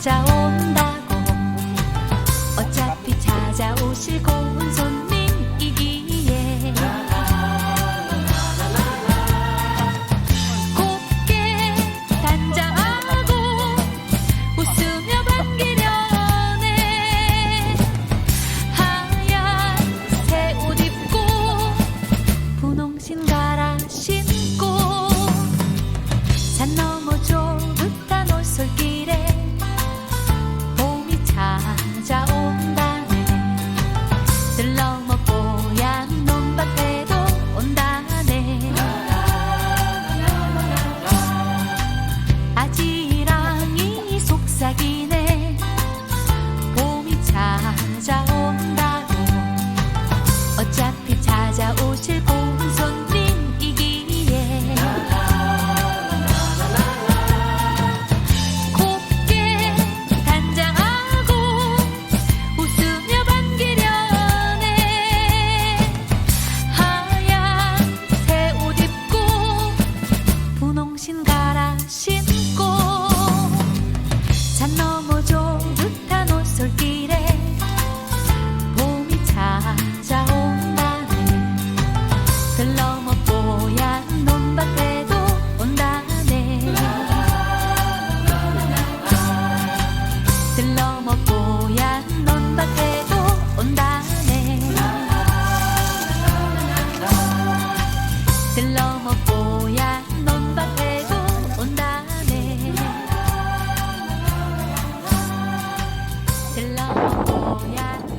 찾아온다고. 어차피 찾아오실 곳은 손님이기에. 곱게 단장하고 웃으며 반기려네. 하얀 새 옷 입고 분홍신 가라시 yeah.